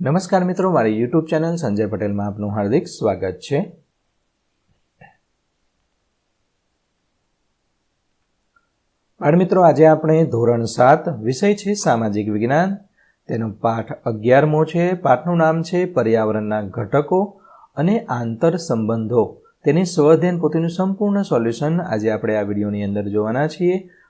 નમસ્કાર મિત્રો, મારી યુટ્યુબ ચેનલ સંજય પટેલમાં આપનું હાર્દિક સ્વાગત છે. મિત્રો, આજે આપણે ધોરણ સાત, વિષય છે સામાજિક વિજ્ઞાન. તેનો પાઠ અગિયારમો છે. પાઠનું નામ છે પર્યાવરણના ઘટકો અને આંતર સંબંધો. તેની સ્વઅધ્યયન પોતેનું સંપૂર્ણ સોલ્યુશન આજે આપણે આ વિડીયોની અંદર જોવાના છીએ.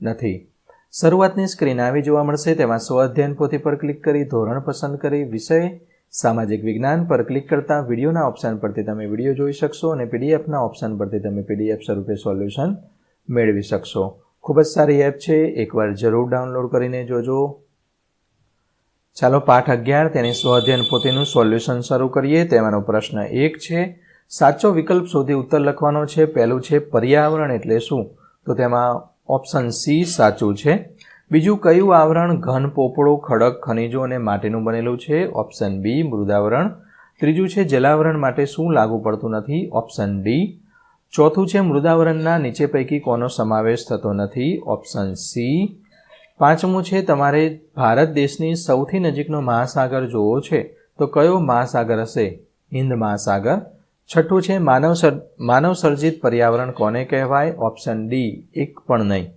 નથી. શરૂઆતની સ્ક્રીન આવી જોવા મળશે, તેમાં સ્વઅધ્યયન પોથી પર ક્લિક કરી, ધોરણ પસંદ કરી, વિષય, સામાજિક વિજ્ઞાન પર ક્લિક કરતા વિડીયોના ઓપ્શન પરથી તમે વીડિયો જોઈ શકશો અને પીડીએફના ઓપ્શન પરથી તમે પીડીએફ સ્વરૂપે સોલ્યુશન મેળવી શકશો. ખૂબ જ સારી એપ છે, એકવાર જરૂર ડાઉનલોડ કરીને જોજો. ચાલો પાઠ અગિયાર, તેની સ્વઅધ્યયન પોતેનું સોલ્યુશન શરૂ કરીએ. તેમાંનો પ્રશ્ન એક છે, સાચો વિકલ્પ શોધી ઉત્તર લખવાનો છે, પહેલું છે પર્યાવરણ એટલે શું? તો તેમાં ઓપ્શન સી સાચું છે. બીજું, કયું આવરણ ઘન પોપળો ખડક, ખનિજો અને માટીનું બનેલું છે? ઓપ્શન બી, મૃદાવરણ. ત્રીજું છે, જલાવરણ માટે શું લાગુ પડતું નથી? Option D. ચોથું છે, મૃદાવરણના નીચે પૈકી કોનો સમાવેશ થતો નથી? Option C. પાંચમું છે, તમારે ભારત દેશની સૌથી નજીકનો મહાસાગર જોવો છે. તો કયો મહાસાગર હશે? હિન્દ મહાસાગર. છઠ્ઠું છે, માનવ સર, માનવ સર્જિત પર્યાવરણ કોને કહેવાય? ઓપ્શન ડી, એક પણ નહીં.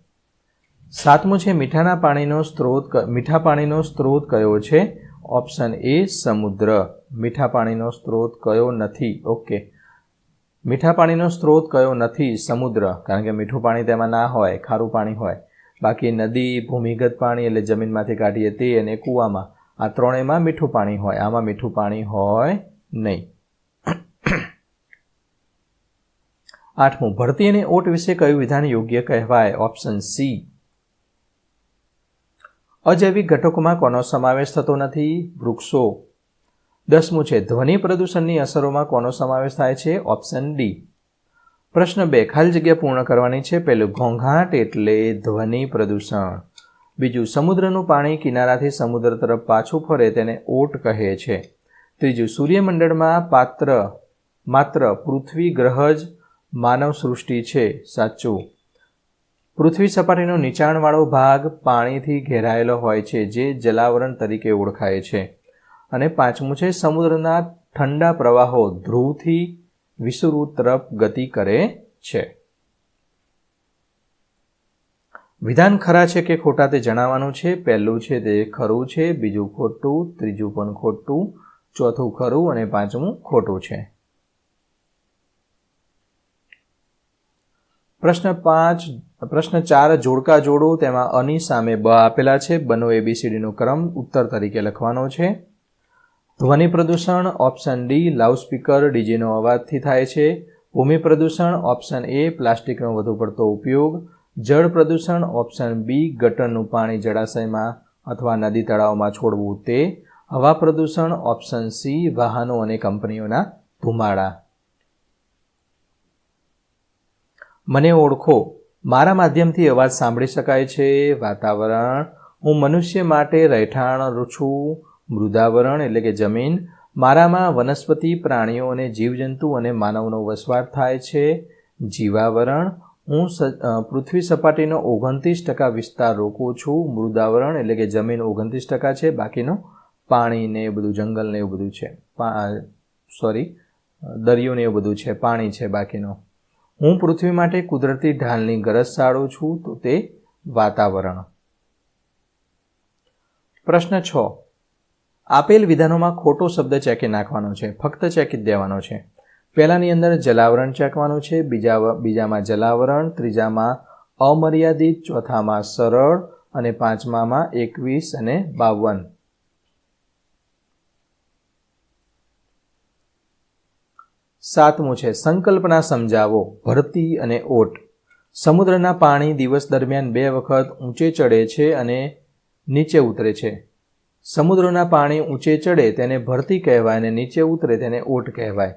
સાતમું છે, મીઠાના પાણીનો સ્ત્રોત મીઠા પાણીનો સ્ત્રોત કયો છે? ઓપ્શન એ, સમુદ્ર. મીઠા પાણીનો સ્ત્રોત કયો નથી? ઓકે. મીઠા પાણીનો સ્ત્રોત કયો નથી? સમુદ્ર. કારણ કે મીઠું પાણી તેમાં ના હોય, ખારું પાણી હોય. બાકી નદી, ભૂમિગત પાણી એટલે જમીનમાંથી કાઢીએ તે અને કૂવામાં. આ ત્રણેયમાં મીઠું પાણી હોય. આમાં મીઠું પાણી હોય નહીં. આઠમું, ભરતી અને ઓટ વિશે કયું વિધાન યોગ્ય કહેવાય? ઓપ્શન સી, અજૈવિક ઘટકોમાં કોનો સમાવેશ થતો નથી? વૃક્ષો. દસમું છે, ધ્વનિ પ્રદૂષણની અસરોમાં કોનો સમાવેશ થાય છે? Option D. પ્રશ્ન બે, ખાલી જગ્યા પૂર્ણ કરવાની છે? પહેલું, ઘોંઘાટ એટલે ધ્વનિ પ્રદૂષણ. બીજું, સમુદ્રનું પાણી કિનારાથી સમુદ્ર તરફ પાછું ફરે તેને ઓટ કહે છે. ત્રીજું, સૂર્યમંડળમાં પાત્ર, માત્ર પૃથ્વી ગ્રહ જ માનવ સૃષ્ટિ છે, સાચું. પૃથ્વી સપાટીનો નીચાણવાળો ભાગ પાણીથી ઘેરાયેલો હોય છે, જે જલાવરણ તરીકે ઓળખાય છે. અને પાંચમું છે, સમુદ્રના ઠંડા પ્રવાહો ધ્રુવથી વિષુવૃત તરફ ગતિ કરે છે. વિધાન ખરા છે કે ખોટા તે જણાવવાનું છે? પહેલું છે તે ખરું છે, બીજું ખોટું, ત્રીજું પણ ખોટું, ચોથું ખરું અને પાંચમું ખોટું છે. પ્રશ્ન પાંચ, પ્રશ્ન ચાર, જોડકા જોડો, તેમાં અની સામે બ આપેલા છે. બનો એબીસીડીનો ક્રમ ઉત્તર તરીકે લખવાનો છે. ધ્વનિ પ્રદૂષણ, ઓપ્શન ડી, લાઉડસ્પીકર ડીજેનો અવાજથી થાય છે. ભૂમિ પ્રદૂષણ, ઓપ્શન એ પ્લાસ્ટિકનો વધુ પડતો ઉપયોગ. જળ પ્રદૂષણ, ઓપ્શન બી ગટરનું પાણી જળાશયમાં અથવા નદી તળાવમાં છોડવું તે. હવા પ્રદૂષણ, ઓપ્શન સી વાહનો અને કંપનીઓના ધુમાડા. મને ઓળખો. મારા માધ્યમથી અવાજ સાંભળી શકાય છે. વાતાવરણ. હું મનુષ્ય માટે રહેઠાણ છું. મૃદાવરણ એટલે કે જમીન. મારામાં વનસ્પતિ, પ્રાણીઓ અને જીવજંતુ અને માનવનો વસવાટ થાય છે. જીવાવરણ. હું પૃથ્વી સપાટીનો ઓગણત્રીસ ટકા વિસ્તાર રોકું છું. મૃદાવરણ એટલે કે જમીન ઓગણત્રીસ ટકા છે. બાકીનું પાણી ને એ બધું, જંગલ ને એવું બધું છે. સોરી દરિયો ને એવું બધું છે. પાણી છે બાકીનું. હું પૃથ્વી માટે કુદરતી ઢાલની ગરજ સાળું છું, તો તે વાતાવરણ. પ્રશ્ન છ. આપેલ વિધાનોમાં ખોટો શબ્દ ચેકી નાખવાનો છે, ફક્ત ચેકી જ દેવાનો છે. પહેલાની અંદર જલાવરણ ચેકવાનું છે, બીજા બીજામાં જલાવરણ, ત્રીજામાં અમર્યાદિત, ચોથામાં સરળ અને પાંચમામાં એકવીસ અને બાવન. સાતમું છે, સંકલ્પના સમજાવો, ભરતી અને ઓટ. સમુદ્રના પાણી દિવસ દરમિયાન બે વખત ઊંચે ચડે છે અને નીચે ઉતરે છે. સમુદ્રના પાણી ઊંચે ચડે તેને ભરતી કહેવાય અને નીચે ઉતરે તેને ઓટ કહેવાય.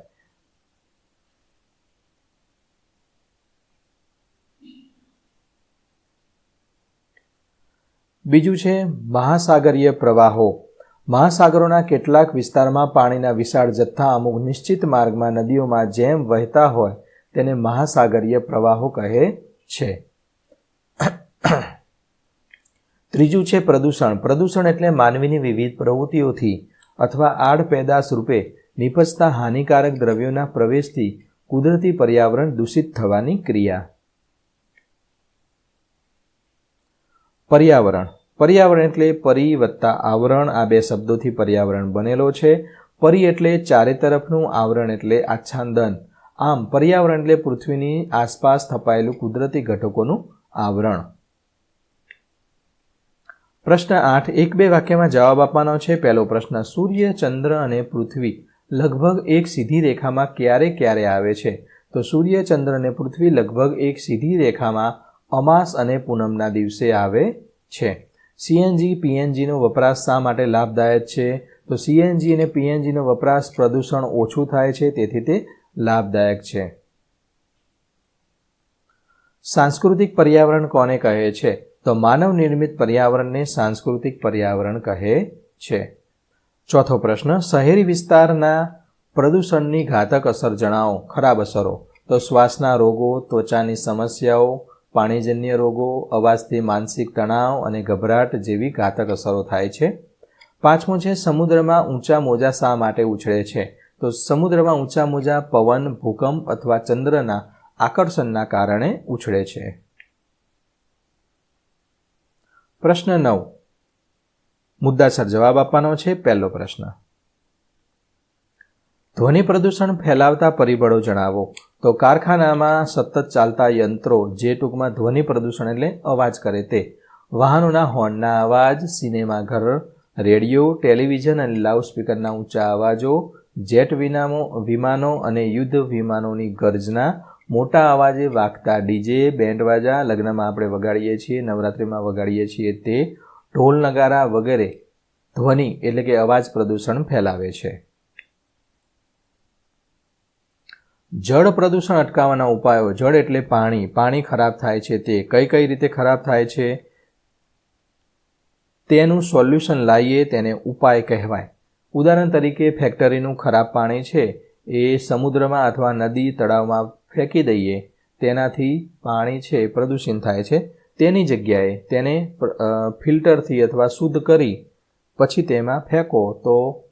બીજું છે, મહાસાગરીય પ્રવાહો. મહાસાગરોના કેટલાક વિસ્તારમાં પાણીના વિશાળ જથ્થા અમુક નિશ્ચિત માર્ગમાં નદીઓમાં જેમ વહેતા હોય તેને મહાસાગરીય પ્રવાહો કહે છે. ત્રીજું છે પ્રદૂષણ. પ્રદૂષણ એટલે માનવીની વિવિધ પ્રવૃત્તિઓથી અથવા આડ પેદાશ રૂપે નિપજતા હાનિકારક દ્રવ્યોના પ્રવેશથી કુદરતી પર્યાવરણ દૂષિત થવાની ક્રિયા. પર્યાવરણ. પર્યાવરણ એટલે પરી વત્તા આવરણ આ બે શબ્દોથી પર્યાવરણ બનેલો છે. પરી એટલે ચારે તરફનું આવરણ એટલે આચ્છાદન. આમ પર્યાવરણ એટલે પૃથ્વીની આસપાસ થપાયેલું કુદરતી ઘટકોનું આવરણ. પ્રશ્ન આઠ, એક બે વાક્યમાં જવાબ આપવાનો છે. પહેલો પ્રશ્ન, સૂર્ય, ચંદ્ર અને પૃથ્વી લગભગ એક સીધી રેખામાં ક્યારે ક્યારે આવે છે? તો સૂર્ય, ચંદ્ર અને પૃથ્વી લગભગ એક સીધી રેખામાં અમાસ અને પૂનમના દિવસે આવે છે. સીએનજી પીએનજીનો વપરાશ શા માટે લાભદાયક છે? તો સીએનજી અને પીએનજીનો વપરાશ પ્રદૂષણ ઓછું થાય છે, તેથી તે લાભદાયક છે. સાંસ્કૃતિક પર્યાવરણ કોને કહે છે? તો માનવ નિર્મિત પર્યાવરણને સાંસ્કૃતિક પર્યાવરણ કહે છે. ચોથો પ્રશ્ન, શહેરી વિસ્તારના પ્રદૂષણની ઘાતક અસર જણાવો. ખરાબ અસરો. તો શ્વાસના રોગો, ત્વચાની સમસ્યાઓ પાણીજન્ય રોગો, અવાજથી માનસિક તણાવ અને ગભરાટ જેવી ઘાતક અસરો થાય છે. પાંચમું છે, સમુદ્રમાં ઊંચા મોજા શા માટે ઉછળે છે? તો સમુદ્રમાં ઊંચા મોજા પવન, ભૂકંપ અથવા ચંદ્રના આકર્ષણના કારણે ઉછળે છે. પ્રશ્ન નવ. મુદ્દાસર જવાબ આપવાનો છે. પહેલો પ્રશ્ન. ધ્વનિ પ્રદૂષણ ફેલાવતા પરિબળો જણાવો. તો કારખાનામાં સતત ચાલતા યંત્રો જે ટૂંકમાં ધ્વનિ પ્રદૂષણ એટલે અવાજ કરે તે. વાહનોના હોર્નના અવાજ, સિનેમાઘર, રેડિયો, ટેલિવિઝન અને લાઉડસ્પીકરના ઊંચા અવાજો, જેટ વિનામો, વિમાનો અને યુદ્ધ વિમાનોની ગર્જના, મોટા અવાજે વાગતા ડીજે, બેન્ડવાજા, લગ્નમાં આપણે વગાડીએ છીએ, નવરાત્રિમાં વગાડીએ છીએ તે. ઢોલ નગારા વગેરે ધ્વનિ એટલે કે અવાજ પ્રદૂષણ ફેલાવે છે. જળ પ્રદૂષણ અટકાવવાના ઉપાયો, જળ એટલે પાણી. પાણી ખરાબ થાય છે તે. કઈ કઈ રીતે ખરાબ થાય છે? તેનું સોલ્યુશન લાવીએ તેને ઉપાય કહેવાય. ઉદાહરણ તરીકે, ફેક્ટરીનું ખરાબ પાણી છે એ સમુદ્રમાં અથવા નદી તળાવમાં ફેંકી દઈએ. તેનાથી પાણી છે પ્રદૂષિત થાય છે. તેની જગ્યાએ તેને ફિલ્ટરથી અથવા શુદ્ધ કરી પછી તેમાં ફેંકો તો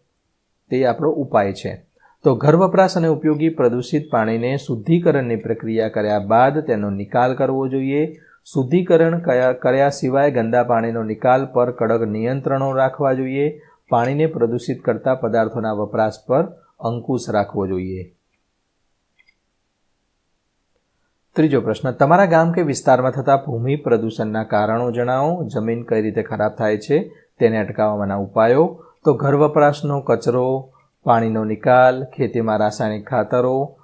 તે આપણો ઉપાય છે. તો ઘર વપરાશ અને ઉપયોગી પ્રદૂષિત પાણીને શુદ્ધિકરણની પ્રક્રિયા કર્યા બાદ તેનો નિકાલ કરવો જોઈએ. શુદ્ધિકરણ કયા, કર્યા સિવાય ગંદા પાણીનો નિકાલ પર કડક નિયંત્રણો રાખવા જોઈએ. પાણીને પ્રદૂષિત કરતા પદાર્થોના વપરાશ પર અંકુશ રાખવો જોઈએ. ત્રીજો પ્રશ્ન. તમારા ગામ કે વિસ્તારમાં થતા ભૂમિ પ્રદૂષણના કારણો જણાવો. જમીન કઈ રીતે ખરાબ થાય છે, તેને અટકાવવાના ઉપાયો. તો ઘર વપરાશનો કચરો પાણીનો નિકાલ, ખેતીમાં રાસાયણિક ખાતરો,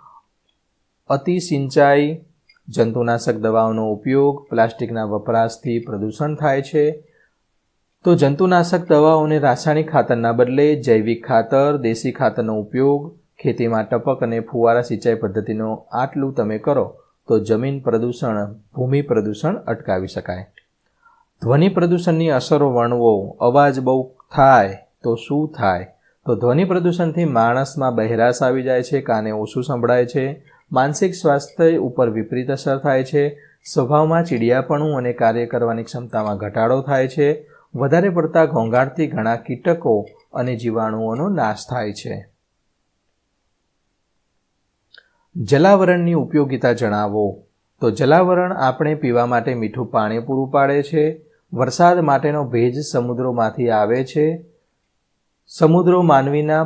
અતિ સિંચાઈ, જંતુનાશક દવાઓનો ઉપયોગ, પ્લાસ્ટિકના વપરાશથી પ્રદૂષણ થાય છે. તો જંતુનાશક દવાઓને રાસાયણિક ખાતરના બદલે જૈવિક ખાતર, દેશી ખાતરનો ઉપયોગ, ખેતીમાં ટપક અને ફુવારા સિંચાઈ પદ્ધતિનો આટલું તમે કરો, તો જમીન પ્રદૂષણ, ભૂમિ પ્રદૂષણ અટકાવી શકાય. ધ્વનિ પ્રદૂષણની અસરો વર્ણવો, અવાજ બહુ થાય તો શું થાય? તો ધ્વનિ પ્રદૂષણથી માણસમાં બહેરાશ આવી જાય છે, કાને ઓછું સંભળાય છે, માનસિક સ્વાસ્થ્ય ઉપર વિપરીત અસર થાય છે, સ્વભાવમાં ચીડિયાપણું અને કાર્ય કરવાની ક્ષમતામાં ઘટાડો થાય છે, વધારે પડતા ઘોંઘાટથી ઘણા કીટકો અને જીવાણુઓનો નાશ થાય છે. જલાવરણની ઉપયોગિતા જણાવો. તો જલાવરણ આપણે પીવા માટે મીઠું પાણી પૂરું પાડે છે, વરસાદ માટેનો ભેજ સમુદ્રોમાંથી આવે છે સમુદ્રો માનવીના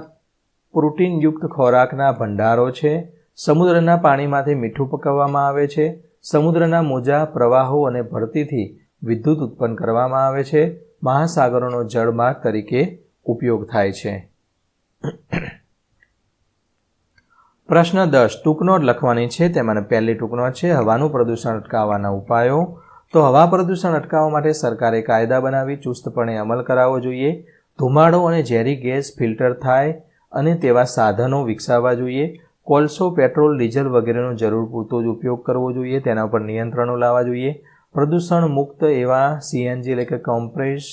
પ્રોટીનયુક્ત ખોરાકના ભંડારો છે. સમુદ્રના પાણીમાંથી મીઠું પકવવામાં આવે છે. સમુદ્રના મોજા, પ્રવાહો અને ભરતીથી વિદ્યુત ઉત્પન્ન કરવામાં આવે છે. મહાસાગરોનો જળમાર્ગ તરીકે ઉપયોગ થાય છે. પ્રશ્ન દસ. ટૂંકનોટ લખવાની છે. તેમાં પહેલી ટૂંકનોટ છે. હવાનું પ્રદૂષણ અટકાવવાના ઉપાયો. તો હવા પ્રદૂષણ અટકાવવા માટે સરકારે કાયદા બનાવી, ચુસ્તપણે અમલ કરાવવો જોઈએ. ધુમાડો અને ઝેરી ગેસ ફિલ્ટર થાય અને તેવા સાધનો વિકસાવવા જોઈએ. કોલસો પેટ્રોલ, ડીઝલ વગેરેનો જરૂર પૂરતો જ ઉપયોગ કરવો જોઈએ. તેના પર નિયંત્રણો લાવવા જોઈએ. પ્રદૂષણ મુક્ત એવા સીએનજી એટલે કે કોમ્પ્રેસ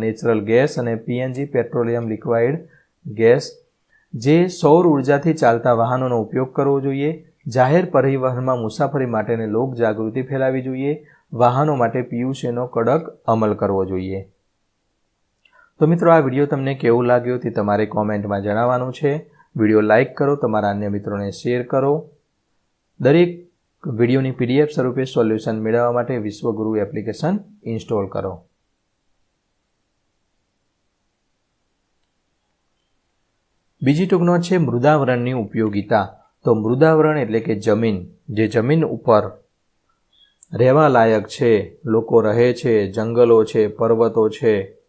નેચરલ ગેસ અને પીએનજી પેટ્રોલિયમ લિક્વાઇડ ગેસ જે સૌર ઉર્જાથી ચાલતા વાહનોનો ઉપયોગ કરવો જોઈએ. જાહેર પરિવહનમાં મુસાફરી માટેની લોક જાગૃતિ ફેલાવી જોઈએ. વાહનો માટે પીયુસીનો કડક અમલ કરવો જોઈએ. તો મિત્રો, આ વીડિયો તમને કેવું લાગ્યો તે તમારે કોમેન્ટમાં જણાવવાનું છે. વીડિયો લાઇક કરો, તમારા અન્ય મિત્રોને શેર કરો. દરેક વિડીયોની પીડીએફ સ્વરૂપે સોલ્યુશન મેળવવા માટે વિશ્વગુરુ એપ્લિકેશન ઇન્સ્ટોલ કરો. બીજી ટૂંકનો છે મૃદાવરણની ઉપયોગિતા. તો મૃદાવરણ એટલે કે જમીન. જે જમીન ઉપર રહેવા લાયક છે, લોકો રહે છે, જંગલો છે, પર્વતો છે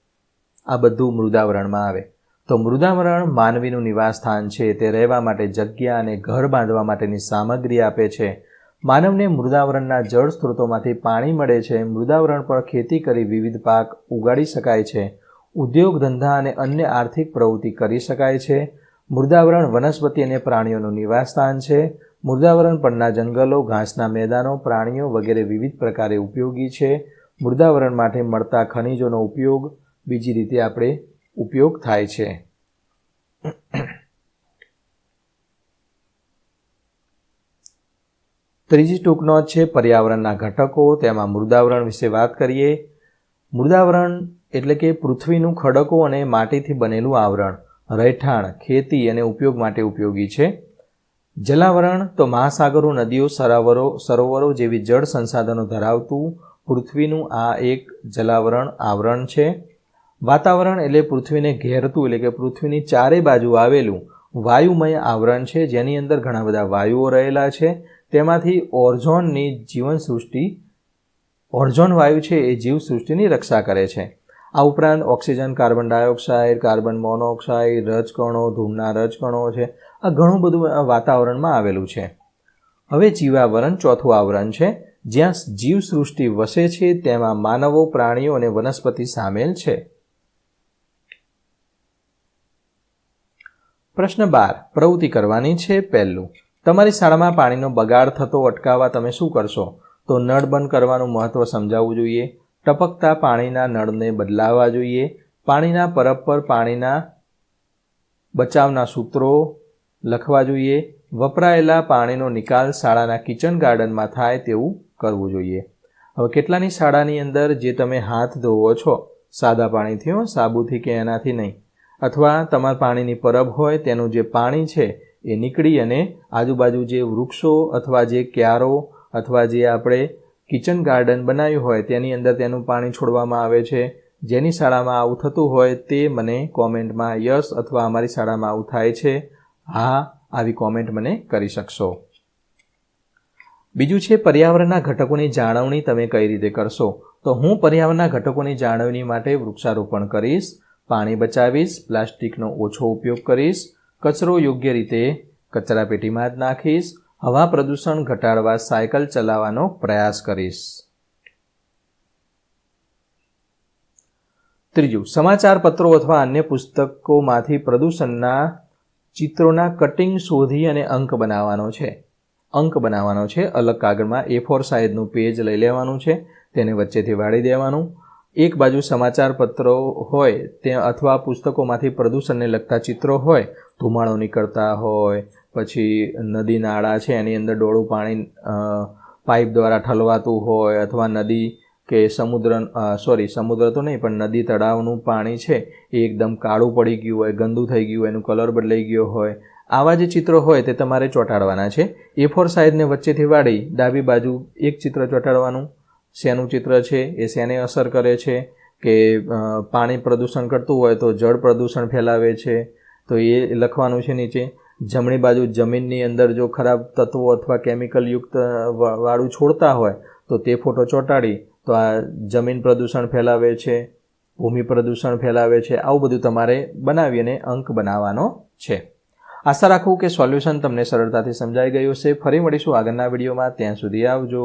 આ બધું મૃદાવરણમાં આવે. તો મૃદાવરણ માનવીનું નિવાસ સ્થાન છે, તે રહેવા માટે જગ્યા અને ઘર બાંધવા માટેની સામગ્રી આપે છે. માનવને મૃદાવરણના જળ સ્ત્રોતોમાંથી પાણી મળે છે. મૃદાવરણ પર ખેતી કરી વિવિધ પાક ઉગાડી શકાય છે. ઉદ્યોગ, ધંધા અને અન્ય આર્થિક પ્રવૃત્તિ કરી શકાય છે. મૃદાવરણ વનસ્પતિ અને પ્રાણીઓનું નિવાસસ્થાન છે. મૃદાવરણ પરના જંગલો, ઘાસના મેદાનો, પ્રાણીઓ વગેરે વિવિધ પ્રકારે ઉપયોગી છે. મૃદાવરણ માટે મળતા ખનિજોનો ઉપયોગ બીજી રીતે આપણે ઉપયોગ થાય છે. ત્રીજી ટૂંકનો છે પર્યાવરણના ઘટકો, તેમાં મૃદાવરણ વિશે વાત કરીએ. મૃદાવરણ એટલે કે પૃથ્વીનું ખડકો અને માટીથી બનેલું આવરણ. રહેઠાણ, ખેતી અને ઉપયોગ માટે ઉપયોગી છે. જલાવરણ તો મહાસાગરો, નદીઓ, સરાવરો, સરોવરો જેવી જળ સંસાધનો ધરાવતું પૃથ્વીનું આ એક જલાવરણ આવરણ છે. વાતાવરણ એટલે પૃથ્વીને ઘેરતું એટલે કે પૃથ્વીની ચારે બાજુ આવેલું વાયુમય આવરણ છે, જેની અંદર ઘણા બધા વાયુઓ રહેલા છે. તેમાંથી ઓર્ઝોનની જીવન સૃષ્ટિ ઓર્ઝોન વાયુ છે, એ જીવ સૃષ્ટિની રક્ષા કરે છે. આ ઉપરાંત oxygen, carbon dioxide, carbon monoxide, રજકણો, ધૂળના રજકણો છે. આ ઘણું બધું વાતાવરણમાં આવેલું છે. હવે જીવાવરણ ચોથું આવરણ છે, જ્યાં જીવસૃષ્ટિ વસે છે, તેમાં માનવો, પ્રાણીઓ અને વનસ્પતિ સામેલ છે. પ્રશ્ન બાર, પ્રવૃત્તિ કરવાની છે પહેલું. તમારી શાળામાં પાણીનો બગાડ થતો અટકાવવા તમે શું કરશો? તો નળ બંધ કરવાનું મહત્ત્વ સમજાવવું જોઈએ. ટપકતા પાણીના નળને બદલાવવા જોઈએ. પાણીના પરબ પર પાણીના બચાવના સૂત્રો લખવા જોઈએ. વપરાયેલા પાણીનો નિકાલ શાળાના કિચન ગાર્ડનમાં થાય તેવું કરવું જોઈએ. હવે કેટલાની શાળાની અંદર જે તમે હાથ ધોવો છો? સાદા પાણીથી હો, સાબુથી કે એનાથી નહીં? અથવા તમારા પાણીની પરબ હોય, તેનું જે પાણી છે, એ નીકળી અને આજુબાજુ જે વૃક્ષો અથવા જે ક્યારો અથવા જે આપણે કિચન ગાર્ડન બનાવ્યું હોય, તેની અંદર તેનું પાણી છોડવામાં આવે છે. જેની શાળામાં આવું થતું હોય, તે મને કોમેન્ટમાં યસ અથવા અમારી શાળામાં આવું થાય છે. હા, આવી કોમેન્ટ મને કરી શકશો. બીજું છે, પર્યાવરણના ઘટકોની જાળવણી તમે કઈ રીતે કરશો? તો હું પર્યાવરણના ઘટકોની જાળવણી માટે વૃક્ષારોપણ કરીશ. પાણી બચાવીશ, પ્લાસ્ટિકનો ઓછો ઉપયોગ કરીશ, કચરો યોગ્ય રીતે કચરાપેટીમાં જ નાખીશ, હવા પ્રદૂષણ ઘટાડવા સાયકલ ચલાવવાનો પ્રયાસ કરીશ. ત્રીજું સમાચાર પત્રો અથવા અન્ય પુસ્તકોમાંથી પ્રદૂષણના ચિત્રોના કટિંગ શોધી અને અંક બનાવવાનો છે. અંક બનાવવાનો છે, અલગ કાગળમાં એ ફોર સાઇઝનું પેજ લઈ લેવાનું છે, તેને વચ્ચેથી વાળી દેવાનું. એક બાજુ સમાચાર પત્રો હોય, તે અથવા પુસ્તકોમાંથી પ્રદૂષણને લગતા ચિત્રો હોય, ધુમાડો નીકળતા હોય, પછી નદી નાળા છે, એની અંદર ડોળું પાણી પાઇપ દ્વારા ઠલવાતું હોય, અથવા નદી કે સમુદ્ર સોરી, સમુદ્ર તો નહીં, પણ નદી તળાવનું પાણી છે, એ એકદમ કાળું પડી ગયું હોય, ગંદુ થઈ ગયું હોય, એનું કલર બદલાઈ ગયો હોય, આવા જે ચિત્રો હોય તે તમારે ચોંટાડવાના છે. એ ફોર સાઇઝને વચ્ચેથી વાળી ડાબી બાજુ એક ચિત્ર ચોંટાડવાનું શેનું ચિત્ર છે, એ શેને અસર કરે છે, કે પાણી પ્રદૂષણ કરતું હોય તો જળ પ્રદૂષણ ફેલાવે છે, તો એ લખવાનું છે નીચે. જમણી બાજુ જમીનની અંદર જો ખરાબ તત્વો અથવા કેમિકલયુક્ત વાળું છોડતા હોય, તો તે ફોટો ચોંટાડી, તો આ જમીન પ્રદૂષણ ફેલાવે છે, ભૂમિ પ્રદૂષણ ફેલાવે છે, આવું બધું તમારે બનાવી અને અંક બનાવવાનો છે. આશા રાખું કે સોલ્યુશન તમને સરળતાથી સમજાઈ ગયું છે ફરી મળીશું આગળના વિડીયોમાં. ત્યાં સુધી આવજો.